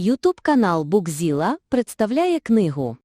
Ютуб канал Букзіла представляє книгу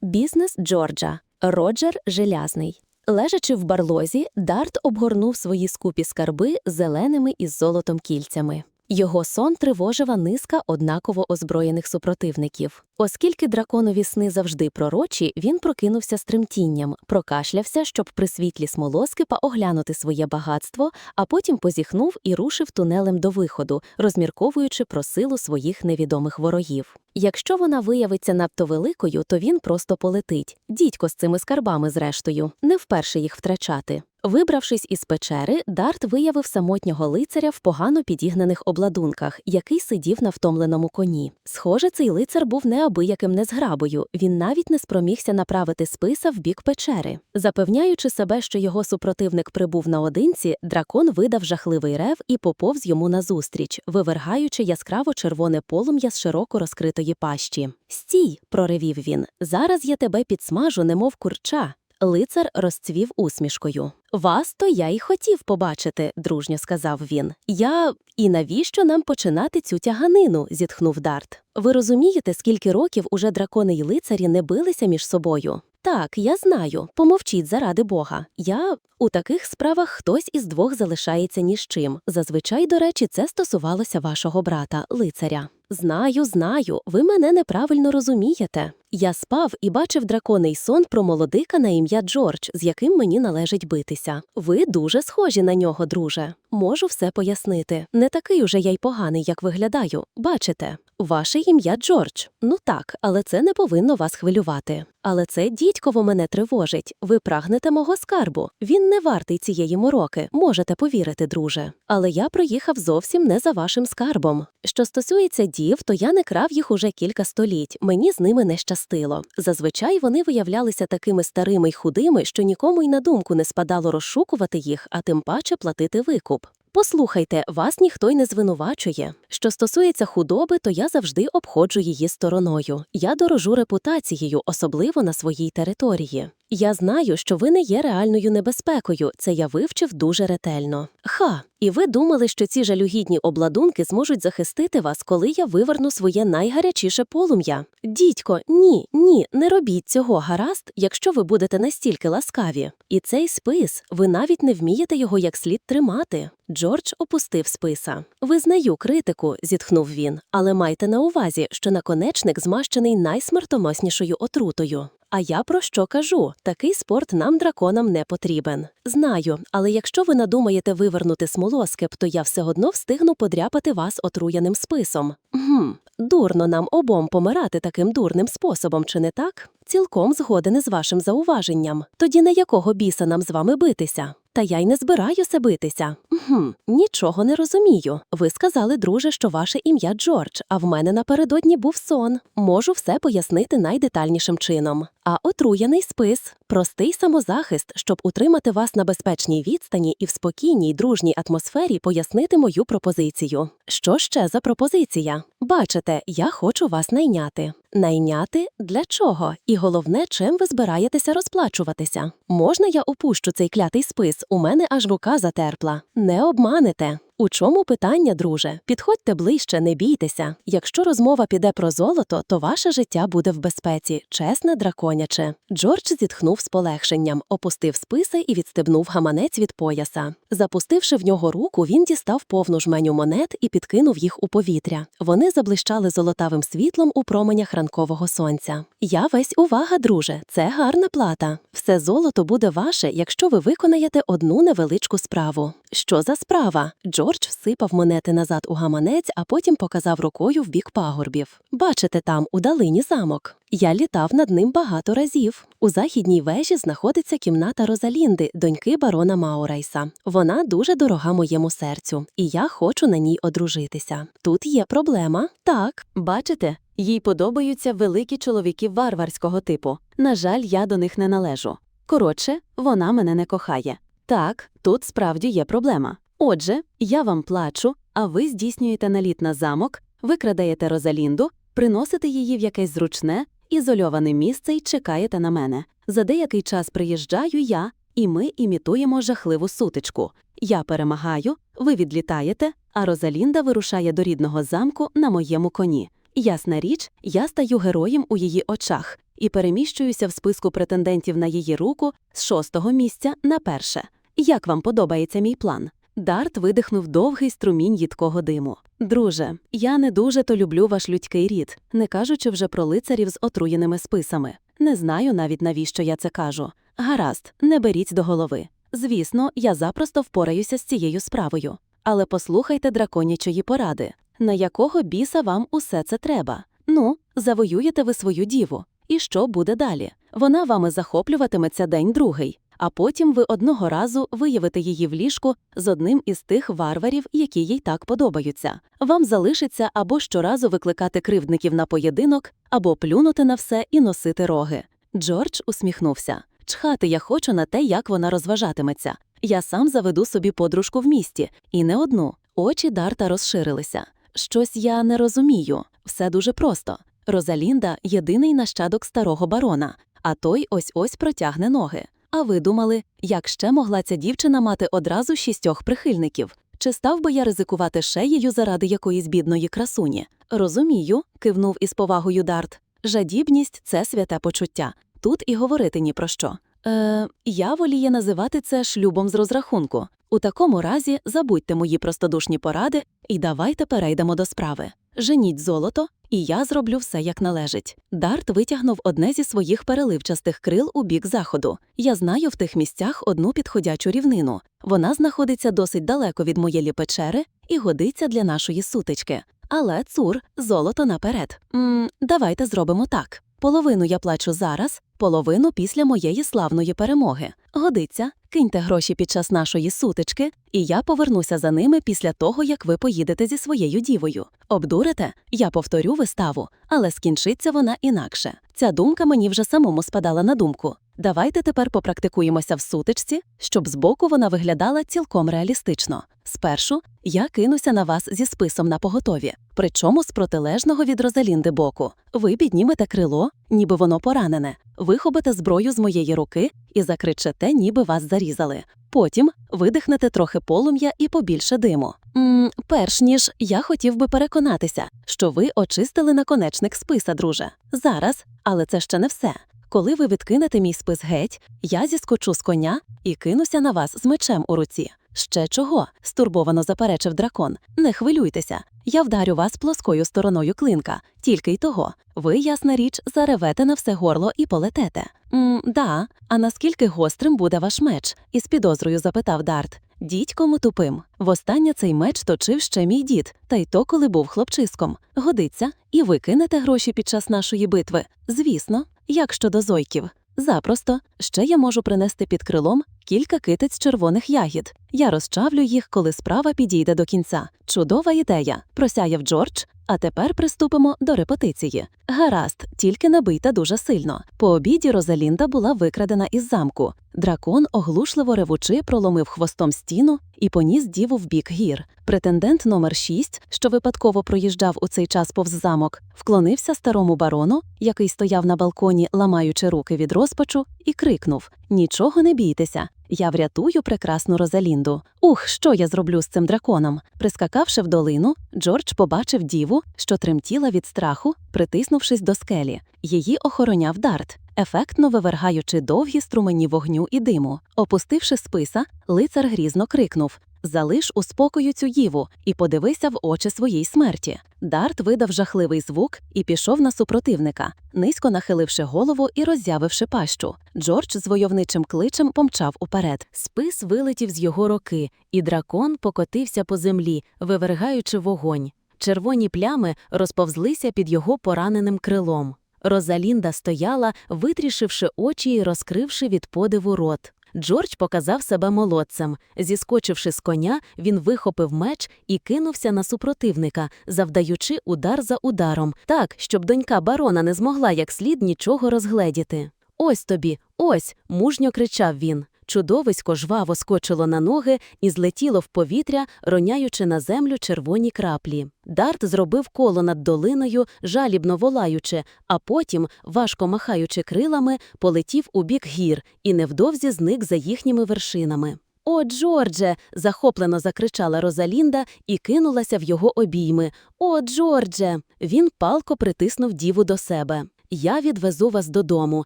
Бізнес Джорджа. Роджер Желязний. Лежачи в барлозі, Дарт обгорнув свої скупі скарби зеленими із золотом кільцями. Його сон тривожила низка однаково озброєних супротивників. Оскільки драконові сни завжди пророчі, він прокинувся з тремтінням, прокашлявся, щоб при світлі смолоскипа оглянути своє багатство, а потім позіхнув і рушив тунелем до виходу, розмірковуючи про силу своїх невідомих ворогів. Якщо вона виявиться надто великою, то він просто полетить. Дідько з цими скарбами, зрештою, не вперше їх втрачати. Вибравшись із печери, Дарт виявив самотнього лицаря в погано підігнаних обладунках, який сидів на втомленому коні. Схоже, цей лицар був неабияким незграбою, він навіть не спромігся направити списа в бік печери. Запевняючи себе, що його супротивник прибув наодинці, дракон видав жахливий рев і поповз йому назустріч, вивергаючи яскраво червоне полум'я з широко розкритої пащі. Стій, проривів він. Зараз я тебе підсмажу, немов курча. Лицар розцвів усмішкою. Вас то я й хотів побачити, дружньо сказав він. Я. І навіщо нам починати цю тяганину? зітхнув Дарт. Ви розумієте, скільки років уже дракони й лицарі не билися між собою? Так, я знаю. Помовчіть заради Бога. Я у таких справах хтось із двох залишається ні з чим. Зазвичай, до речі, це стосувалося вашого брата, лицаря. Знаю, знаю, ви мене неправильно розумієте. Я спав і бачив драконий сон про молодика на ім'я Джордж, з яким мені належить битися. Ви дуже схожі на нього, друже. Можу все пояснити. Не такий уже я й поганий, як виглядаю. Бачите, ваше ім'я Джордж. Ну так, але це не повинно вас хвилювати. Але це дідьково мене тривожить. Ви прагнете мого скарбу. Він не вартий цієї мороки, можете повірити, друже. Але я приїхав зовсім не за вашим скарбом. Що стосується дів, то я не крав їх уже кілька століть. Мені з ними не щастило. Зазвичай вони виявлялися такими старими й худими, що нікому й на думку не спадало розшукувати їх, а тим паче платити викуп. Послухайте, вас ніхто й не звинувачує. Що стосується худоби, то я завжди обходжу її стороною. Я дорожу репутацією, особливо на своїй території. Я знаю, що ви не є реальною небезпекою, це я вивчив дуже ретельно. Ха, і ви думали, що ці жалюгідні обладунки зможуть захистити вас, коли я виверну своє найгарячіше полум'я. Дідько, ні, ні, не робіть цього, гаразд, якщо ви будете настільки ласкаві. І цей спис, ви навіть не вмієте його як слід тримати. Джордж опустив списа. Визнаю критику, зітхнув він, але майте на увазі, що наконечник змащений найсмертоноснішою отрутою. А я про що кажу? Такий спорт нам драконам не потрібен. Знаю, але якщо ви надумаєте вивернути смолоскип, то я все одно встигну подряпати вас отруяним списом. Гм, дурно нам обом помирати таким дурним способом, чи не так? Цілком згоден із вашим зауваженням. Тоді на якого біса нам з вами битися? Та я й не збираюся битися. Гм, нічого не розумію. Ви сказали, друже, що ваше ім'я Джордж, а в мене напередодні був сон. Можу все пояснити найдетальнішим чином. А отруєний спис простий самозахист, щоб утримати вас на безпечній відстані і в спокійній дружній атмосфері пояснити мою пропозицію. Що ще за пропозиція? Бачите, я хочу вас найняти. Найняти для чого? І головне, чим ви збираєтеся розплачуватися? Можна я опущу цей клятий спис? У мене аж рука затерпла. Не обманете. У чому питання, друже? Підходьте ближче, не бійтеся. Якщо розмова піде про золото, то ваше життя буде в безпеці, чесне драконяче. Джордж зітхнув з полегшенням, опустив списи і відстебнув гаманець від пояса. Запустивши в нього руку, він дістав повну жменю монет і підкинув їх у повітря. Вони заблищали золотавим світлом у променях ранкового сонця. Я весь увага, друже, це гарна плата. Все золото буде ваше, якщо ви виконаєте одну невеличку справу. Що за справа? Джордж всипав монети назад у гаманець, а потім показав рукою в бік пагорбів. Бачите там, у далині замок. Я літав над ним багато разів. У західній вежі знаходиться кімната Розалінди, доньки барона Маурайса. Вона дуже дорога моєму серцю, і я хочу на ній одружитися. Тут є проблема. Так, Бачите, їй подобаються великі чоловіки варварського типу. На жаль, я до них не належу. Коротше, вона мене не кохає. Так, тут справді є проблема. Отже, я вам плачу, а ви здійснюєте наліт на замок, викрадаєте Розалінду, приносите її в якесь зручне, ізольоване місце і чекаєте на мене. За деякий час приїжджаю я і ми імітуємо жахливу сутичку. Я перемагаю, ви відлітаєте, а Розалінда вирушає до рідного замку на моєму коні. Ясна річ, я стаю героєм у її очах і переміщуюся в списку претендентів на її руку з шостого місця на перше. Як вам подобається мій план? Дарт видихнув довгий струмінь їдкого диму. Друже, я не дуже то люблю ваш людський рід, не кажучи вже про лицарів з отруєними списами. Не знаю навіть навіщо я це кажу. Гаразд, не беріть до голови. Звісно, я запросто впораюся з цією справою. Але послухайте драконячої поради. На якого біса вам усе це треба? Ну, завоюєте ви свою діву. І що буде далі? Вона вами захоплюватиметься день другий, а потім ви одного разу виявите її в ліжку з одним із тих варварів, які їй так подобаються. Вам залишиться або щоразу викликати кривдників на поєдинок, або плюнути на все і носити роги. Джордж усміхнувся. Чхати я хочу на те, як вона розважатиметься. Я сам заведу собі подружку в місті, і не одну. Очі Дарта розширилися. Щось я не розумію. Все дуже просто. Розалінда єдиний нащадок старого барона, а той ось ось протягне ноги. А ви думали, як ще могла ця дівчина мати одразу шістьох прихильників? Чи став би я ризикувати шеєю заради якоїсь бідної красуні? Розумію, кивнув із повагою Дарт. Жадібність це святе почуття. Тут і говорити ні про що. Е, я воліє називати це шлюбом з розрахунку. У такому разі забудьте мої простодушні поради і давайте перейдемо до справи. Женіть золото, і я зроблю все як належить. Дарт витягнув одне зі своїх переливчастих крил у бік заходу. Я знаю в тих місцях одну підходячу рівнину. Вона знаходиться досить далеко від моєї печери і годиться для нашої сутички. Але цур, золото наперед. м давайте зробимо так. Половину я плачу зараз, половину після моєї славної перемоги. Годиться, киньте гроші під час нашої сутички, і я повернуся за ними після того, як ви поїдете зі своєю дівою. Обдурите? Я повторю виставу, але скінчиться вона інакше. Ця думка мені вже самому спадала на думку. Давайте тепер попрактикуємося в сутичці, щоб збоку вона виглядала цілком реалістично. Спершу я кинуся на вас зі списом на поготові, причому з протилежного від Розалінди боку. Ви піднімете крило, ніби воно поранене, вихопите зброю з моєї руки і закричете, ніби вас зарізали. Потім видихнете трохи полум'я і побільше диму. м перш ніж я хотів би переконатися, що ви очистили наконечник списа, друже. Зараз, але це ще не все. Коли ви відкинете мій спис геть, я зіскочу з коня і кинуся на вас з мечем у руці. Ще чого? стурбовано заперечив дракон. Не хвилюйтеся. Я вдарю вас плоскою стороною клинка, тільки й того. Ви, ясна річ, заревете на все горло і полетете. м да, а наскільки гострим буде ваш меч? із підозрою запитав Дарт. Дідькому тупим. Востаннє цей меч точив ще мій дід, та й то, коли був хлопчиськом. Годиться, і ви кинете гроші під час нашої битви. Звісно, як щодо зойків. Запросто ще я можу принести під крилом кілька китиць червоних ягід. Я розчавлю їх, коли справа підійде до кінця. Чудова ідея, просяяв Джордж. А тепер приступимо до репетиції. Гаразд, тільки набийте дуже сильно. По обіді Розалінда була викрадена із замку. Дракон, оглушливо ревучи, проломив хвостом стіну і поніс діву в бік гір. Претендент номер 6, що випадково проїжджав у цей час повз замок, вклонився старому барону, який стояв на балконі, ламаючи руки від розпачу, і крикнув: Нічого не бійтеся. Я врятую прекрасну Розалінду. Ух, що я зроблю з цим драконом? Прискакавши в долину, Джордж побачив діву, що тремтіла від страху, притиснувшись до скелі. Її охороняв дарт, ефектно вивергаючи довгі струмені вогню і диму. Опустивши списа, лицар грізно крикнув. Залиш у спокою цю діву і подивися в очі своїй смерті. Дарт видав жахливий звук і пішов на супротивника, низько нахиливши голову і роззявивши пащу. Джордж з войовничим кличем помчав уперед. Спис вилетів з його руки, і дракон покотився по землі, вивергаючи вогонь. Червоні плями розповзлися під його пораненим крилом. Розалінда стояла, витрішивши очі і розкривши від подиву рот. Джордж показав себе молодцем. Зіскочивши з коня, він вихопив меч і кинувся на супротивника, завдаючи удар за ударом, так, щоб донька барона не змогла як слід нічого розгледіти. Ось тобі, ось, мужньо кричав він. Чудовисько жваво скочило на ноги і злетіло в повітря, роняючи на землю червоні краплі. Дарт зробив коло над долиною, жалібно волаючи, а потім, важко махаючи крилами, полетів у бік гір і невдовзі зник за їхніми вершинами. О, Джордже. захоплено закричала Розалінда і кинулася в його обійми. О, Джордже. Він палко притиснув діву до себе. Я відвезу вас додому,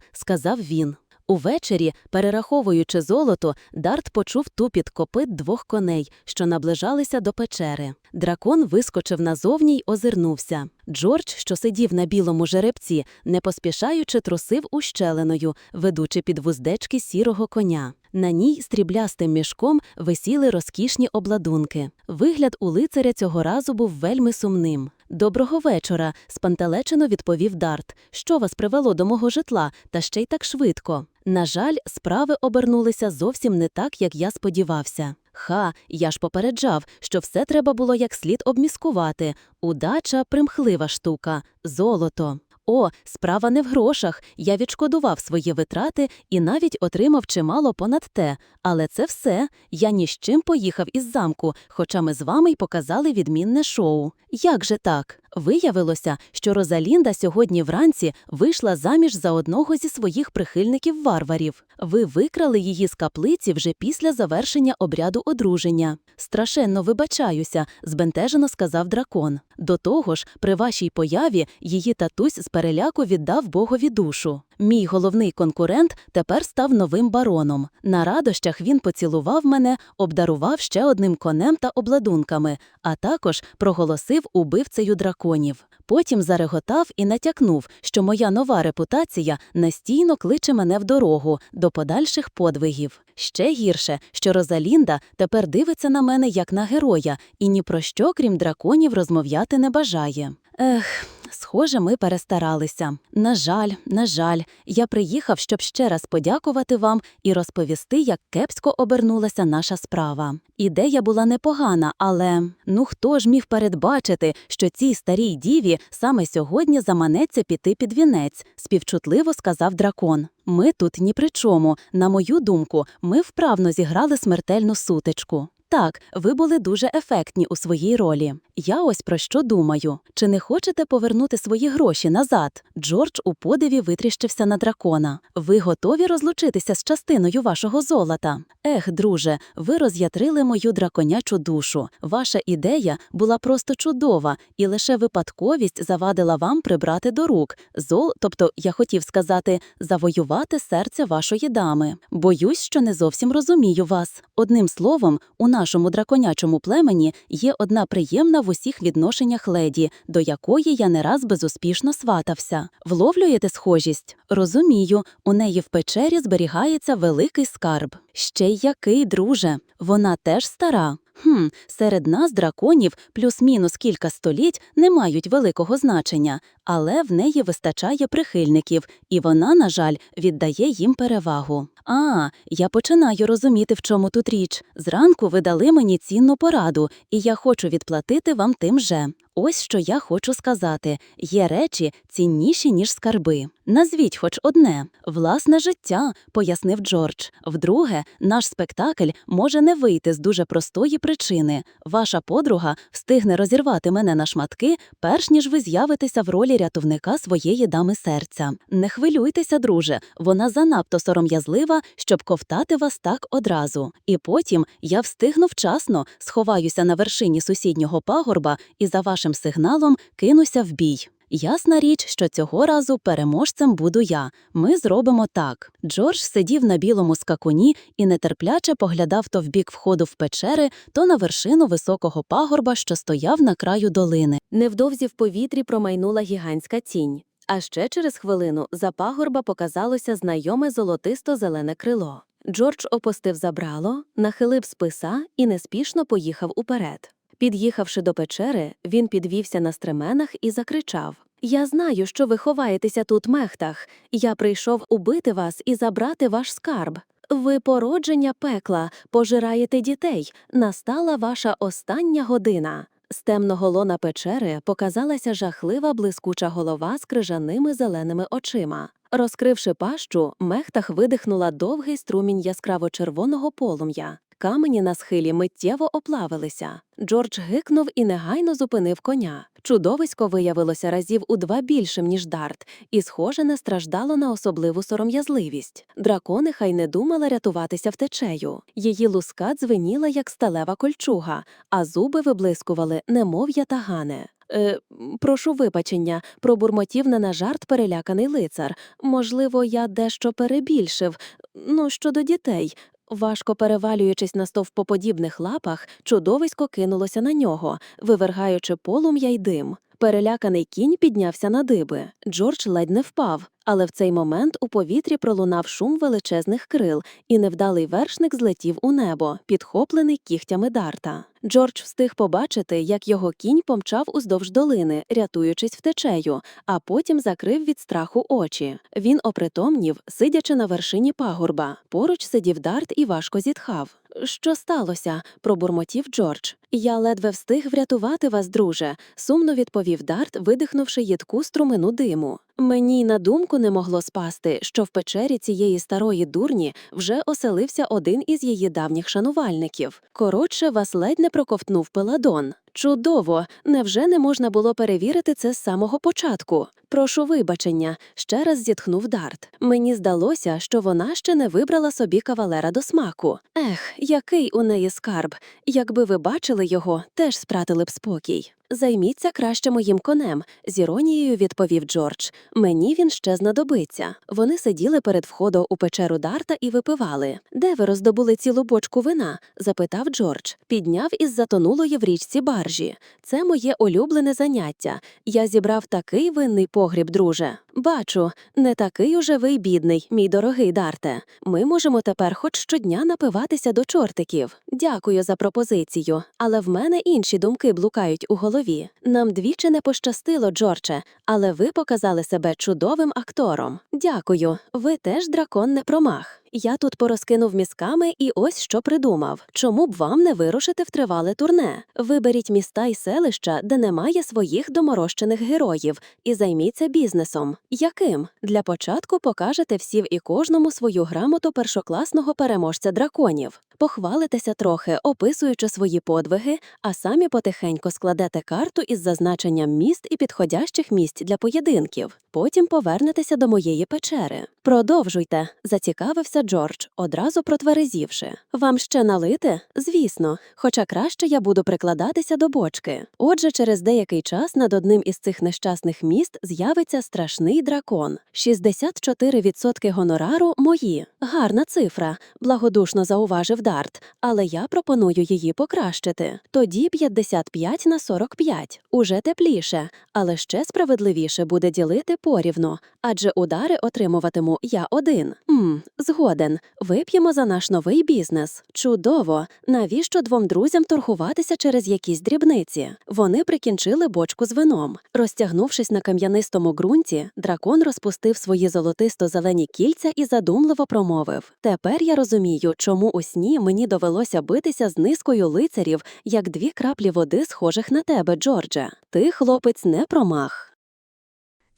сказав він. Увечері, перераховуючи золото, Дарт почув тупіт копит двох коней, що наближалися до печери. Дракон вискочив назовні й озирнувся. Джордж, що сидів на білому жеребці, не поспішаючи трусив ущелиною, ведучи під вуздечки сірого коня. На ній стріблястим мішком висіли розкішні обладунки. Вигляд у лицаря цього разу був вельми сумним. Доброго вечора, спантелечено відповів Дарт. Що вас привело до мого житла, та ще й так швидко. На жаль, справи обернулися зовсім не так, як я сподівався. Ха, я ж попереджав, що все треба було як слід обміскувати. Удача примхлива штука, золото. О, справа не в грошах. Я відшкодував свої витрати і навіть отримав чимало понад те. Але це все. Я ні з чим поїхав із замку, хоча ми з вами й показали відмінне шоу. Як же так? Виявилося, що Розалінда сьогодні вранці вийшла заміж за одного зі своїх прихильників варварів. Ви викрали її з каплиці вже після завершення обряду одруження. Страшенно вибачаюся, збентежено сказав дракон. До того ж, при вашій появі її татусь з переляку віддав богові душу. Мій головний конкурент тепер став новим бароном. На радощах він поцілував мене, обдарував ще одним конем та обладунками, а також проголосив убивцею драконів. Потім зареготав і натякнув, що моя нова репутація настійно кличе мене в дорогу до подальших подвигів. Ще гірше, що Розалінда тепер дивиться на мене як на героя і ні про що, крім драконів, розмовляти не бажає. Ех. Схоже, ми перестаралися. На жаль, на жаль, я приїхав, щоб ще раз подякувати вам і розповісти, як кепсько обернулася наша справа. Ідея була непогана, але ну хто ж міг передбачити, що цій старій діві саме сьогодні заманеться піти під вінець, співчутливо сказав дракон. Ми тут ні при чому. На мою думку, ми вправно зіграли смертельну сутичку. Так, ви були дуже ефектні у своїй ролі. Я ось про що думаю. Чи не хочете повернути свої гроші назад? Джордж у подиві витріщився на дракона. Ви готові розлучитися з частиною вашого золота? Ех, друже, ви роз'ятрили мою драконячу душу. Ваша ідея була просто чудова, і лише випадковість завадила вам прибрати до рук зол, тобто я хотів сказати, завоювати серце вашої дами. Боюсь, що не зовсім розумію вас. Одним словом, у нашому драконячому племені є одна приємна в усіх відношеннях леді, до якої я не раз безуспішно сватався. Вловлюєте схожість? Розумію, у неї в печері зберігається великий скарб. Ще й який, друже, вона теж стара. Хм, серед нас драконів плюс-мінус кілька століть не мають великого значення, але в неї вистачає прихильників, і вона, на жаль, віддає їм перевагу. А, я починаю розуміти, в чому тут річ. Зранку ви дали мені цінну пораду, і я хочу відплатити вам тим же. Ось що я хочу сказати: є речі цінніші, ніж скарби. Назвіть хоч одне власне життя, пояснив Джордж. Вдруге, наш спектакль може не вийти з дуже простої причини. Ваша подруга встигне розірвати мене на шматки, перш ніж ви з'явитеся в ролі рятівника своєї дами серця. Не хвилюйтеся, друже, вона занадто сором'язлива, щоб ковтати вас так одразу. І потім я встигну вчасно, сховаюся на вершині сусіднього пагорба і за вашим сигналом кинуся в бій. Ясна річ, що цього разу переможцем буду я. Ми зробимо так. Джордж сидів на білому скакуні і нетерпляче поглядав то в бік входу в печери, то на вершину високого пагорба, що стояв на краю долини. Невдовзі в повітрі промайнула гігантська тінь. А ще через хвилину за пагорба показалося знайоме золотисто-зелене крило. Джордж опустив забрало, нахилив списа і неспішно поїхав уперед. Під'їхавши до печери, він підвівся на стременах і закричав Я знаю, що ви ховаєтеся тут, мехтах. Я прийшов убити вас і забрати ваш скарб. Ви породження пекла, пожираєте дітей. Настала ваша остання година. З темного лона печери показалася жахлива блискуча голова з крижаними зеленими очима. Розкривши пащу, Мехтах видихнула довгий струмінь яскраво-червоного полум'я. Камені на схилі миттєво оплавилися. Джордж гикнув і негайно зупинив коня. Чудовисько виявилося разів у два більшим, ніж дарт, і, схоже, не страждало на особливу сором'язливість. Дракони хай не думали рятуватися втечею. Її луска дзвеніла, як сталева кольчуга, а зуби виблискували, немов ятагани. Е, прошу вибачення, пробурмотів не на жарт переляканий лицар. Можливо, я дещо перебільшив. Ну, щодо дітей. Важко перевалюючись на стовпоподібних лапах, чудовисько кинулося на нього, вивергаючи полум'я й дим. Переляканий кінь піднявся на диби. Джордж ледь не впав, але в цей момент у повітрі пролунав шум величезних крил, і невдалий вершник злетів у небо, підхоплений кігтями дарта. Джордж встиг побачити, як його кінь помчав уздовж долини, рятуючись втечею, а потім закрив від страху очі. Він опритомнів, сидячи на вершині пагорба. Поруч сидів дарт і важко зітхав. Що сталося? пробурмотів Джордж. Я ледве встиг врятувати вас, друже, сумно відповів Дарт, видихнувши їдку струмину диму. Мені на думку не могло спасти, що в печері цієї старої дурні вже оселився один із її давніх шанувальників. Коротше, вас ледь не проковтнув пеладон. Чудово! Невже не можна було перевірити це з самого початку? Прошу вибачення, ще раз зітхнув Дарт. Мені здалося, що вона ще не вибрала собі кавалера до смаку. Ех, який у неї скарб. Якби ви бачили його, теж спратили б спокій. Займіться краще моїм конем, з іронією відповів Джордж. Мені він ще знадобиться. Вони сиділи перед входом у печеру Дарта і випивали. Де ви роздобули цілу бочку вина? запитав Джордж. Підняв із затонулої в річці баржі. Це моє улюблене заняття. Я зібрав такий винний погріб, друже. Бачу, не такий уже ви бідний, мій дорогий Дарте. Ми можемо тепер хоч щодня напиватися до чортиків. Дякую за пропозицію, але в мене інші думки блукають у голові. Нам двічі не пощастило, Джордже, але ви показали себе чудовим актором. Дякую. Ви теж дракон не промах. Я тут порозкинув мізками і ось що придумав. Чому б вам не вирушити в тривале турне? Виберіть міста й селища, де немає своїх доморощених героїв, і займіться бізнесом. Яким? Для початку покажете всім і кожному свою грамоту першокласного переможця драконів. Похвалитеся трохи, описуючи свої подвиги, а самі потихеньку складете карту із зазначенням міст і підходящих місць для поєдинків. Потім повернетеся до моєї печери. Продовжуйте, зацікавився Джордж, одразу протверезівши. Вам ще налити? Звісно, хоча краще я буду прикладатися до бочки. Отже, через деякий час над одним із цих нещасних міст з'явиться страшний дракон. 64% гонорару мої. Гарна цифра, благодушно зауважив Дарт, але я пропоную її покращити. Тоді 55 на 45. Уже тепліше, але ще справедливіше буде ділити порівну, адже удари отримуватиму я один. Мм, згоден. Вип'ємо за наш новий бізнес. Чудово. Навіщо двом друзям торгуватися через якісь дрібниці? Вони прикінчили бочку з вином. Розтягнувшись на кам'янистому ґрунті, дракон розпустив свої золотисто-зелені кільця і задумливо промовив: Тепер я розумію, чому у сні мені довелося битися з низкою лицарів, як дві краплі води, схожих на тебе, Джордже. Ти, хлопець, не промах.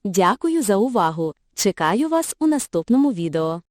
Дякую за увагу. Чекаю вас у наступному відео.